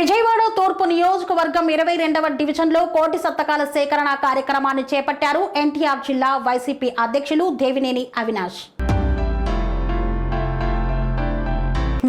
విజయవాడ తూర్పు నియోజకవర్గం ఇరవై రెండవ డివిజన్లో కోటి సత్తకాల సేకరణ కార్యక్రమాన్ని చేపట్టారు ఎన్టీఆర్ జిల్లా వైసీపీ అధ్యక్షులు దేవినేని అవినాష్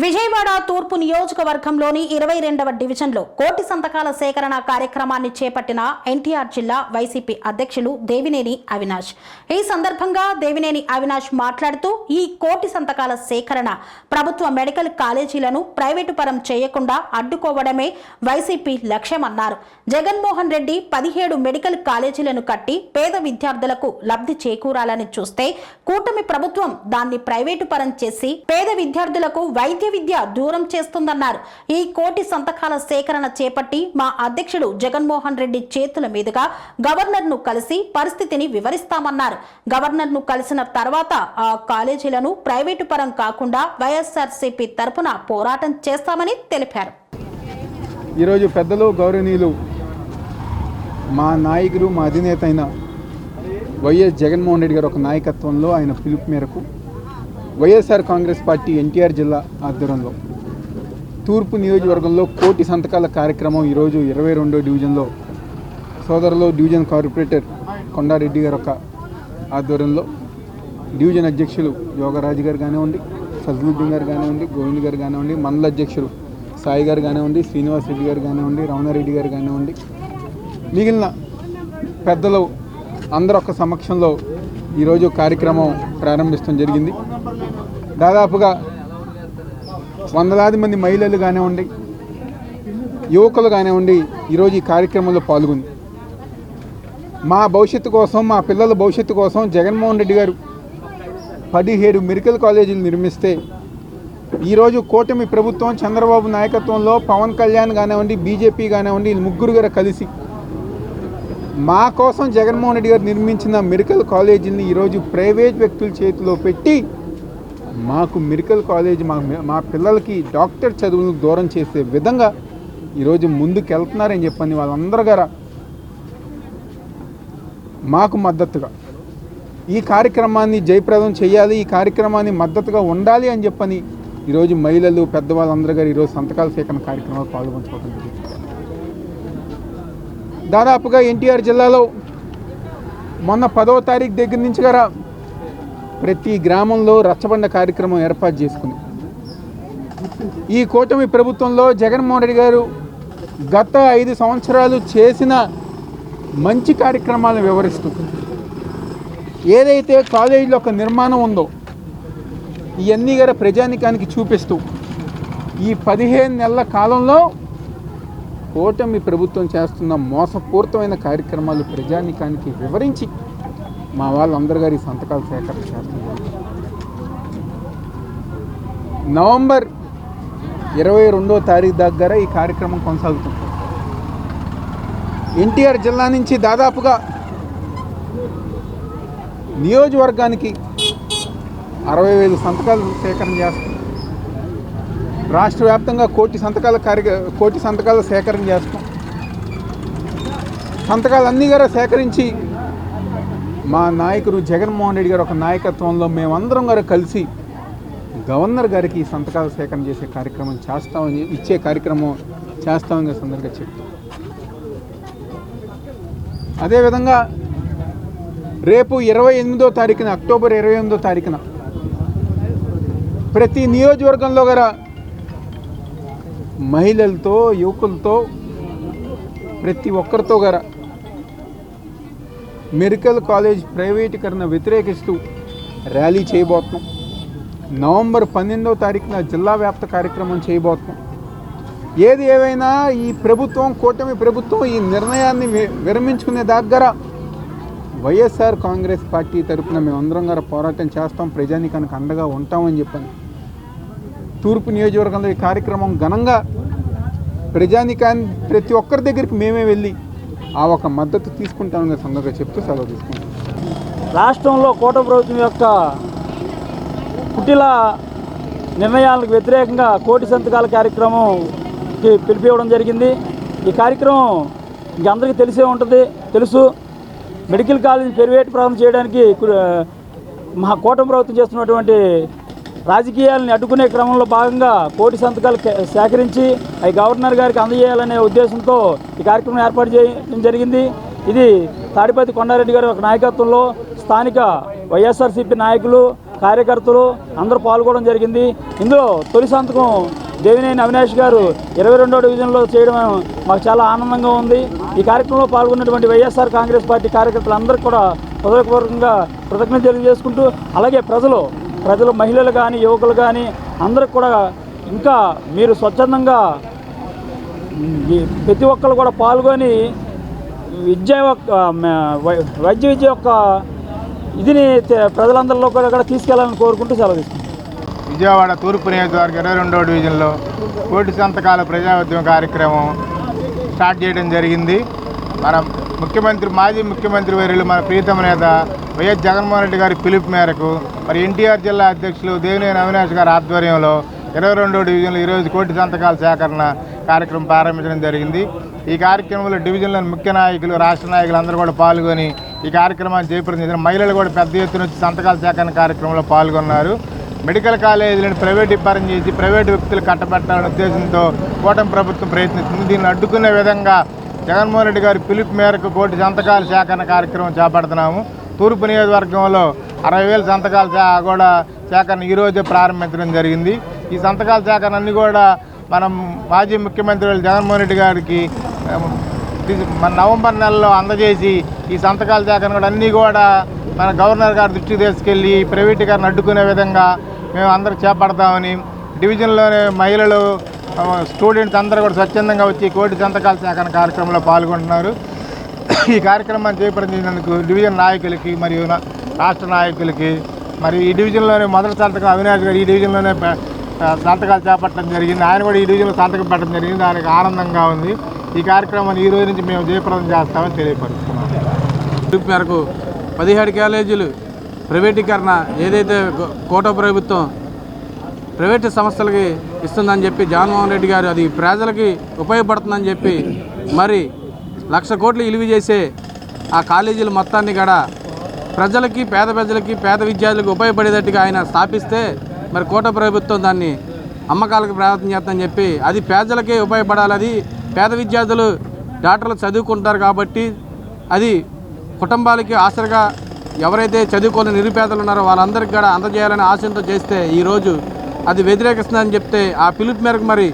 విజయవాడ తూర్పు నియోజకవర్గంలోని ఇరవై రెండవ డివిజన్లో కోటి సంతకాల సేకరణ కార్యక్రమాన్ని చేపట్టిన ఎన్టీఆర్ జిల్లా వైసీపీ అధ్యక్షులు దేవినేని అవినాష్ ఈ సందర్భంగా దేవినేని అవినాష్ మాట్లాడుతూ ఈ కోటి సంతకాల సేకరణ ప్రభుత్వ మెడికల్ కాలేజీలను ప్రైవేటు పరం చేయకుండా అడ్డుకోవడమే వైసీపీ లక్ష్యమన్నారు జగన్మోహన్ రెడ్డి పదిహేడు మెడికల్ కాలేజీలను కట్టి పేద విద్యార్థులకు లబ్ధి చేకూరాలని చూస్తే కూటమి ప్రభుత్వం దాన్ని ప్రైవేటు పరం చేసి పేద విద్యార్థులకు వైద్య వైద్య విద్య దూరం చేస్తుందన్నారు ఈ కోటి సంతకాల సేకరణ చేపట్టి మా అధ్యక్షుడు జగన్మోహన్ రెడ్డి చేతుల మీదుగా ను కలిసి పరిస్థితిని వివరిస్తామన్నారు ను కలిసిన తర్వాత ఆ కాలేజీలను ప్రైవేటు పరం కాకుండా వైఎస్ఆర్సీపీ తరఫున పోరాటం చేస్తామని తెలిపారు ఈరోజు పెద్దలు గౌరవనీయులు మా నాయకుడు మా అధినేత అయిన వైఎస్ జగన్మోహన్ రెడ్డి గారు ఒక నాయకత్వంలో ఆయన పిలుపు మేరకు వైఎస్ఆర్ కాంగ్రెస్ పార్టీ ఎన్టీఆర్ జిల్లా ఆధ్వర్యంలో తూర్పు నియోజకవర్గంలో కోటి సంతకాల కార్యక్రమం ఈరోజు ఇరవై రెండో డివిజన్లో సోదరులో డివిజన్ కార్పొరేటర్ కొండారెడ్డి గారు ఒక ఆధ్వర్యంలో డివిజన్ అధ్యక్షులు యోగరాజు గారు కానివ్వండి ఫజలుద్దీన్ గారు కానివ్వండి గోవింద్ గారు కానివ్వండి మండల అధ్యక్షులు సాయి గారు కానివ్వండి శ్రీనివాస్ రెడ్డి గారు కానివ్వండి రమణారెడ్డి గారు కానివ్వండి మిగిలిన పెద్దలు అందరొక్క సమక్షంలో ఈరోజు కార్యక్రమం ప్రారంభించడం జరిగింది దాదాపుగా వందలాది మంది మహిళలు కానివ్వండి యువకులు కానివ్వండి ఈరోజు ఈ కార్యక్రమంలో పాల్గొంది మా భవిష్యత్తు కోసం మా పిల్లల భవిష్యత్తు కోసం జగన్మోహన్ రెడ్డి గారు పదిహేడు మెడికల్ కాలేజీలు నిర్మిస్తే ఈరోజు కూటమి ప్రభుత్వం చంద్రబాబు నాయకత్వంలో పవన్ కళ్యాణ్ కానివ్వండి బీజేపీ కానివ్వండి వీళ్ళు ముగ్గురు గారు కలిసి మా కోసం జగన్మోహన్ రెడ్డి గారు నిర్మించిన మెడికల్ కాలేజీని ఈరోజు ప్రైవేట్ వ్యక్తుల చేతిలో పెట్టి మాకు మెడికల్ కాలేజీ మా మా పిల్లలకి డాక్టర్ చదువులకు దూరం చేసే విధంగా ఈరోజు ముందుకెళ్తున్నారని చెప్పండి వాళ్ళందరూ గారా మాకు మద్దతుగా ఈ కార్యక్రమాన్ని జయప్రదం చేయాలి ఈ కార్యక్రమాన్ని మద్దతుగా ఉండాలి అని చెప్పని ఈరోజు మహిళలు పెద్దవాళ్ళందరూ గారు ఈరోజు సంతకాల సేకరణ కార్యక్రమాలు పాల్గొంచుకోవడం జరుగుతుంది దాదాపుగా ఎన్టీఆర్ జిల్లాలో మొన్న పదవ తారీఖు దగ్గర నుంచి గారా ప్రతి గ్రామంలో రచ్చబండ కార్యక్రమం ఏర్పాటు చేసుకుంది ఈ కూటమి ప్రభుత్వంలో జగన్మోహన్ రెడ్డి గారు గత ఐదు సంవత్సరాలు చేసిన మంచి కార్యక్రమాలను వివరిస్తూ ఏదైతే కాలేజీలో ఒక నిర్మాణం ఉందో ఇవన్నీ గారు ప్రజానికానికి చూపిస్తూ ఈ పదిహేను నెలల కాలంలో కూటమి ప్రభుత్వం చేస్తున్న మోసపూరితమైన కార్యక్రమాలు ప్రజానికానికి వివరించి మా వాళ్ళందరి గారి సంతకాలు సేకరణ చేస్తున్నారు నవంబర్ ఇరవై రెండో తారీఖు దగ్గర ఈ కార్యక్రమం కొనసాగుతుంది ఎన్టీఆర్ జిల్లా నుంచి దాదాపుగా నియోజకవర్గానికి అరవై వేలు సంతకాలు సేకరణ చేస్తున్నారు రాష్ట్ర వ్యాప్తంగా కోటి సంతకాల కార్య కోటి సంతకాలు సేకరణ చేస్తాం సంతకాలన్నీ కూడా సేకరించి మా నాయకుడు జగన్మోహన్ రెడ్డి గారు ఒక నాయకత్వంలో మేమందరం గారు కలిసి గవర్నర్ గారికి సంతకాల సేకరణ చేసే కార్యక్రమం చేస్తామని ఇచ్చే కార్యక్రమం చేస్తామని సందర్భంగా చెప్తాం అదేవిధంగా రేపు ఇరవై ఎనిమిదో తారీఖున అక్టోబర్ ఇరవై ఎనిమిదో తారీఖున ప్రతి నియోజకవర్గంలో గల మహిళలతో యువకులతో ప్రతి ఒక్కరితో గారా మెడికల్ కాలేజ్ ప్రైవేటీకరణ వ్యతిరేకిస్తూ ర్యాలీ చేయబోతున్నాం నవంబర్ పన్నెండో తారీఖున జిల్లా వ్యాప్త కార్యక్రమం చేయబోతున్నాం ఏది ఏవైనా ఈ ప్రభుత్వం కూటమి ప్రభుత్వం ఈ నిర్ణయాన్ని విరమించుకునే దగ్గర వైఎస్ఆర్ కాంగ్రెస్ పార్టీ తరఫున అందరం గారు పోరాటం చేస్తాం కనుక అండగా ఉంటామని చెప్పాను తూర్పు నియోజకవర్గంలో ఈ కార్యక్రమం ఘనంగా ప్రజానికాన్ని ప్రతి ఒక్కరి దగ్గరికి మేమే వెళ్ళి ఆ ఒక మద్దతు తీసుకుంటామని సందర్భంగా చెప్తూ సెలవు తీసుకుంటాం రాష్ట్రంలో కోట ప్రభుత్వం యొక్క కుటిల నిర్ణయాలకు వ్యతిరేకంగా కోటి సంతకాల కార్యక్రమంకి పిలిపివ్వడం జరిగింది ఈ కార్యక్రమం ఇంక అందరికీ తెలిసే ఉంటుంది తెలుసు మెడికల్ కాలేజీ పెరివేటు ప్రారంభం చేయడానికి మా కోటం ప్రభుత్వం చేస్తున్నటువంటి రాజకీయాలను అడ్డుకునే క్రమంలో భాగంగా కోటి సంతకాలు సేకరించి అవి గవర్నర్ గారికి అందజేయాలనే ఉద్దేశంతో ఈ కార్యక్రమం ఏర్పాటు చేయడం జరిగింది ఇది తాడిపతి కొండారెడ్డి గారి ఒక నాయకత్వంలో స్థానిక వైఎస్ఆర్సీపీ నాయకులు కార్యకర్తలు అందరూ పాల్గొనడం జరిగింది ఇందులో తొలి సంతకం దేవినేని అవినాష్ గారు ఇరవై రెండో డివిజన్లో చేయడం మాకు చాలా ఆనందంగా ఉంది ఈ కార్యక్రమంలో పాల్గొన్నటువంటి వైఎస్ఆర్ కాంగ్రెస్ పార్టీ కార్యకర్తలందరికీ కూడా హృదయపూర్వకంగా కృతజ్ఞత తెలియజేసుకుంటూ అలాగే ప్రజలు ప్రజలు మహిళలు కానీ యువకులు కానీ అందరికి కూడా ఇంకా మీరు స్వచ్ఛందంగా ప్రతి ఒక్కరు కూడా పాల్గొని విద్య వైద్య విద్య యొక్క ఇదిని ప్రజలందరిలో కూడా తీసుకెళ్లాలని కోరుకుంటూ సెలవు విజయవాడ తూర్పు నియోజకవర్గం ఇరవై రెండో డివిజన్లో కోటి సంతకాల ప్రజా ఉద్యమ కార్యక్రమం స్టార్ట్ చేయడం జరిగింది మనం ముఖ్యమంత్రి మాజీ ముఖ్యమంత్రి వర్యులు మన ప్రీతమ నేత వైఎస్ జగన్మోహన్ రెడ్డి గారి పిలుపు మేరకు మరి ఎన్టీఆర్ జిల్లా అధ్యక్షులు దేవినేని అవినాష్ గారి ఆధ్వర్యంలో ఇరవై రెండో డివిజన్లో ఈరోజు కోటి సంతకాల సేకరణ కార్యక్రమం ప్రారంభించడం జరిగింది ఈ కార్యక్రమంలో డివిజన్లోని ముఖ్య నాయకులు రాష్ట్ర నాయకులు అందరూ కూడా పాల్గొని ఈ కార్యక్రమాన్ని జయప్రదం మహిళలు కూడా పెద్ద ఎత్తున వచ్చి సంతకాల సేకరణ కార్యక్రమంలో పాల్గొన్నారు మెడికల్ కాలేజీలను ప్రైవేట్ ఇబ్బంది చేసి ప్రైవేటు వ్యక్తులు కట్టబెట్టాలనే ఉద్దేశంతో కూటమి ప్రభుత్వం ప్రయత్నిస్తుంది దీన్ని అడ్డుకునే విధంగా జగన్మోహన్ రెడ్డి గారి పిలుపు మేరకు కోటి సంతకాల సేకరణ కార్యక్రమం చేపడుతున్నాము తూర్పు నియోజకవర్గంలో అరవై వేల సంతకాల కూడా సేకరణ ఈరోజే ప్రారంభించడం జరిగింది ఈ సంతకాల సేకరణ అన్నీ కూడా మనం మాజీ ముఖ్యమంత్రి జగన్మోహన్ రెడ్డి గారికి మన నవంబర్ నెలలో అందజేసి ఈ సంతకాల సేకరణ కూడా అన్నీ కూడా మన గవర్నర్ గారి దృష్టికి తీసుకెళ్ళి ప్రైవేటు గారిని అడ్డుకునే విధంగా మేము అందరూ చేపడతామని డివిజన్లోనే మహిళలు స్టూడెంట్స్ అందరూ కూడా స్వచ్ఛందంగా వచ్చి కోటి సంతకాల సేకరణ కార్యక్రమంలో పాల్గొంటున్నారు ఈ కార్యక్రమాన్ని చేపట్టినందుకు డివిజన్ నాయకులకి మరియు రాష్ట్ర నాయకులకి మరి ఈ డివిజన్లోనే మొదటి సంతకం అవినాష్ గారు ఈ డివిజన్లోనే సంతకాలు చేపట్టడం జరిగింది ఆయన కూడా ఈ డివిజన్లో సంతకం పెట్టడం జరిగింది దానికి ఆనందంగా ఉంది ఈ కార్యక్రమాన్ని ఈ రోజు నుంచి మేము జయప్రదం చేస్తామని తెలియపరుస్తున్నాం మేరకు పదిహేడు కాలేజీలు ప్రైవేటీకరణ ఏదైతే కోట ప్రభుత్వం ప్రైవేటు సంస్థలకి ఇస్తుందని చెప్పి జగన్మోహన్ రెడ్డి గారు అది ప్రజలకి ఉపయోగపడుతుందని చెప్పి మరి లక్ష కోట్లు ఇలివి చేసే ఆ కాలేజీల మొత్తాన్ని కూడా ప్రజలకి పేద ప్రజలకి పేద విద్యార్థులకు ఉపయోగపడేటట్టుగా ఆయన స్థాపిస్తే మరి కోట ప్రభుత్వం దాన్ని అమ్మకాలకు ప్రయత్నం చేస్తుందని చెప్పి అది పేదలకే ఉపయోగపడాలి అది పేద విద్యార్థులు డాక్టర్లు చదువుకుంటారు కాబట్టి అది కుటుంబాలకి ఆసరగా ఎవరైతే చదువుకోని నిరుపేదలు ఉన్నారో వాళ్ళందరికీ కూడా అందజేయాలని ఆశంతో చేస్తే ఈరోజు అది వ్యతిరేకిస్తుందని చెప్తే ఆ పిలుపు మేరకు మరి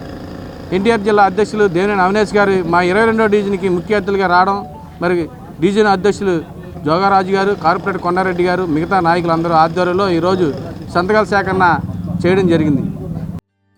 ఎన్టీఆర్ జిల్లా అధ్యక్షులు దేవినేని అవినేష్ గారు మా ఇరవై రెండో డివిజన్కి ముఖ్య అతిథులుగా రావడం మరి డివిజన్ అధ్యక్షులు జోగారాజు గారు కార్పొరేటర్ కొండారెడ్డి గారు మిగతా నాయకులు అందరూ ఆధ్వర్యంలో ఈరోజు సంతకాల సేకరణ చేయడం జరిగింది